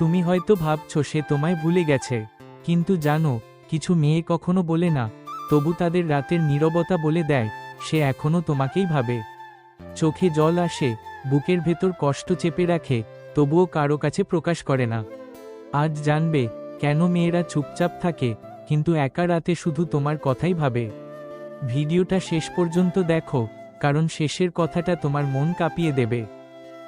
তুমি হয়তো ভাবছ সে তোমায় ভুলে গেছে। কিন্তু জানো, কিছু মেয়ে কখনো বলে না, তবু তাদের রাতের নীরবতা বলে দেয়, সে এখনও তোমাকেই ভাবে। চোখে জল আসে, বুকের ভেতর কষ্ট চেপে রাখে, তবুও কারও কাছে প্রকাশ করে না। আজ জানবে, কেন মেয়েরা চুপচাপ থাকে, কিন্তু একা রাতে শুধু তোমার কথাই ভাবে। ভিডিওটা শেষ পর্যন্ত দেখো, কারণ শেষের কথাটা তোমার মন কাঁপিয়ে দেবে।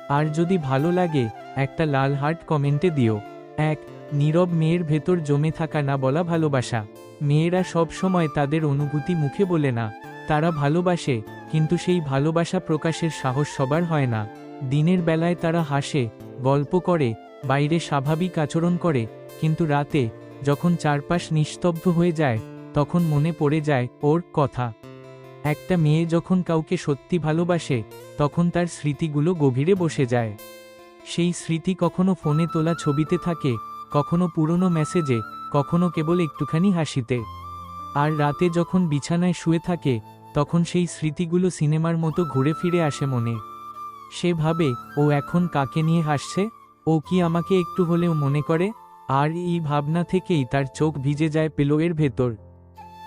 আর যদি ভালো লাগে, একটা লাল হার্ট কমেন্টে দিও। এক, নীরব মেয়ের ভেতর জমে থাকা না বলা ভালোবাসা। মেয়েরা সব সময় তাদের অনুভূতি মুখে বলে না। তারা ভালোবাসে, কিন্তু সেই ভালোবাসা প্রকাশের সাহস সবার হয় না। দিনের বেলায় তারা হাসে, গল্প করে, বাইরে স্বাভাবিক আচরণ করে, কিন্তু রাতে, যখন চারপাশ নিস্তব্ধ হয়ে যায়, তখন মনে পড়ে যায় ওর কথা। একটা মেয়ে যখন কাউকে সত্যি ভালোবাসে, তখন তার স্মৃতিগুলো গভীরে বসে যায়। সেই স্মৃতি কখনো ফোনে তোলা ছবিতে থাকে, কখনো পুরনো মেসেজে, কখনো কেবল একটুখানি হাসিতে। আর রাতে যখন বিছানায় শুয়ে থাকে, তখন সেই স্মৃতিগুলো সিনেমার মতো ঘুরে ফিরে আসে মনে। সে ভাবে, ও এখন কাকে নিয়ে হাসছে? ও কি আমাকে একটু হলেও মনে করে? আর এই ভাবনা থেকেই তার চোখ ভিজে যায় পেলোয়ের ভেতর।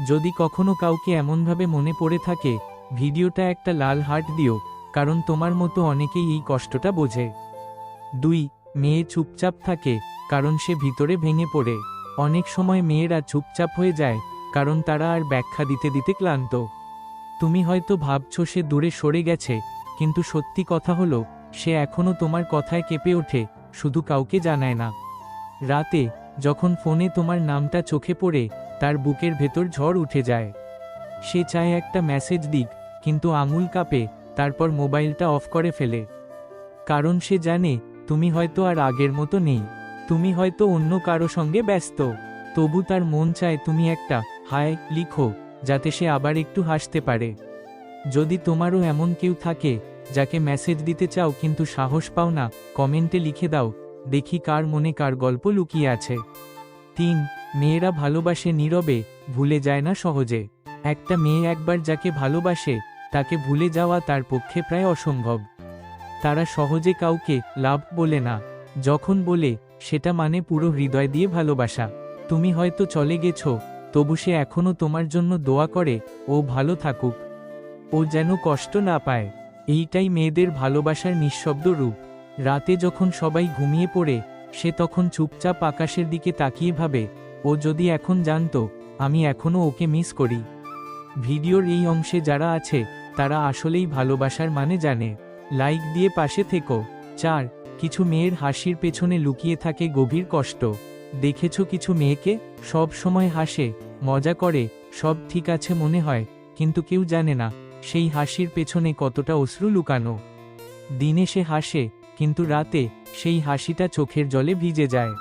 যদি কখনো কাউকে এমনভাবে মনে পড়ে থাকে, ভিডিওটা একটা লাল হার্ট দিও, কারণ তোমার মতো অনেকেই এই কষ্টটা বোঝে। দুই, মেয়ে চুপচাপ থাকে, কারণ সে ভিতরে ভেঙে পড়ে। অনেক সময় মেয়েরা চুপচাপ হয়ে যায়, কারণ তারা আর ব্যাখ্যা দিতে দিতে ক্লান্ত। তুমি হয়তো ভাবছ সে দূরে সরে গেছে, কিন্তু সত্যি কথা হলো, সে এখনও তোমার কথায় কেঁপে ওঠে, শুধু কাউকে জানায় না। রাতে যখন ফোনে তোমার নামটা চোখে পড়ে, তার বুকের ভেতর ঝড় উঠে যায়। সে চায় একটা মেসেজ দিক, কিন্তু আঙুল কাঁপে, তারপর মোবাইলটা অফ করে ফেলে। কারণ সে জানে, তুমি হয়তো আর আগের মতো নেই। তুমি হয়তো অন্য কারও সঙ্গে ব্যস্ত। তবু তার মন চায় তুমি একটা, হায়, লিখো, যাতে সে আবার একটু হাসতে পারে। যদি তোমারও এমন কেউ থাকে, যাকে মেসেজ দিতে চাও কিন্তু সাহস পাও না কমেন্টে লিখে দাও। দেখি কার মনে কার গল্প লুকিয়ে আছে। তিন, মেয়েরা ভালোবাসে নীরবে, ভুলে যায় না সহজে। একটা মেয়ে একবার যাকে ভালোবাসে, তাকে ভুলে যাওয়া তার পক্ষে প্রায় অসম্ভব। তারা সহজে কাউকে লাভ বলে না, যখন বলে, সেটা মানে পুরো হৃদয় দিয়ে ভালোবাসা। তুমি হয়তো চলে গেছো, তবু সে এখনও তোমার জন্য দোয়া করে, ও ভালো থাকুক। ও যেন কষ্ট না পায়। এইটাই মেয়েদের ভালোবাসার নিঃশব্দ রূপ। রাতে যখন সবাই ঘুমিয়ে পড়ে, সে তখন চুপচাপ আকাশের দিকে তাকিয়ে ভাবে, ও যদি এখন জানতো, আমি এখনও ওকে মিস করি। ভিডিওর এই অংশে যারা আছে, তারা আসলেই ভালোবাসার মানে জানে। লাইক দিয়ে পাশে থেকো। চার, কিছু মেয়ের হাসির পেছনে লুকিয়ে থাকে গভীর কষ্ট। দেখেছ কিছু মেয়েকে? সব সময় হাসে, মজা করে, সব ঠিক আছে মনে হয়, কিন্তু কেউ জানে না, সেই হাসির পেছনে কতটা অশ্রু লুকানো। দিনে সে হাসে কিন্তু রাতে সেই হাসিটা চোখের জলে ভিজে যায়।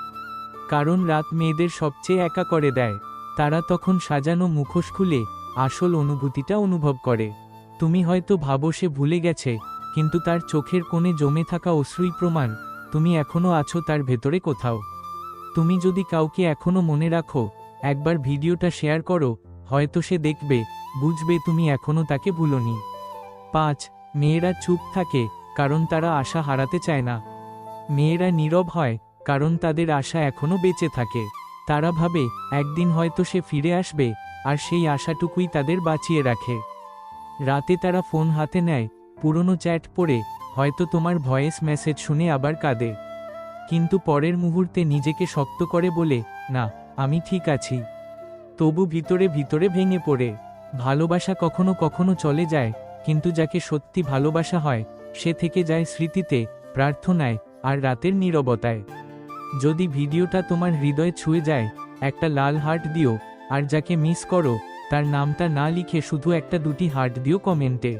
কারণ রাত মেয়েদের সবচেয়ে একা করে দেয়। তারা তখন সাজানো মুখোশ খুলে আসল অনুভূতিটা অনুভব করে। তুমি হয়তো ভাবো সে ভুলে গেছে, কিন্তু তার চোখের কোণে জমে থাকা অশ্রুই প্রমাণ, তুমি এখনও আছো তার ভেতরে কোথাও। তুমি যদি কাউকে এখনও মনে রাখো, একবার ভিডিওটা শেয়ার করো, হয়তো সে দেখবে, বুঝবে তুমি এখনও তাকে ভুলনি। পাঁচ, মেয়েরা চুপ থাকে কারণ তারা আশা হারাতে চায় না। মেয়েরা নীরব হয়, কারণ তাদের আশা এখনও বেঁচে থাকে। তারা ভাবে, একদিন হয়তো সে ফিরে আসবে, আর সেই আশাটুকুই তাদের বাঁচিয়ে রাখে। রাতে তারা ফোন হাতে নেয়, পুরনো চ্যাট পড়ে, হয়তো তোমার ভয়েস মেসেজ শুনে আবার কাঁদে। কিন্তু পরের মুহূর্তে নিজেকে শক্ত করে বলে, না, আমি ঠিক আছি। তবু ভিতরে ভিতরে ভেঙে পড়ে। ভালোবাসা কখনো কখনো চলে যায়, কিন্তু যাকে সত্যি ভালোবাসা হয় সে থেকে যায় স্মৃতিতে, প্রার্থনায়, আর রাতের নীরবতায়। যদি ভিডিওটা তোমার হৃদয়ে ছুঁয়ে যায়, একটা লাল হার্ট দিও, আর যাকে মিস করো, তার নামটা না লিখে শুধু একটা দুটি হার্ট দিও কমেন্টে।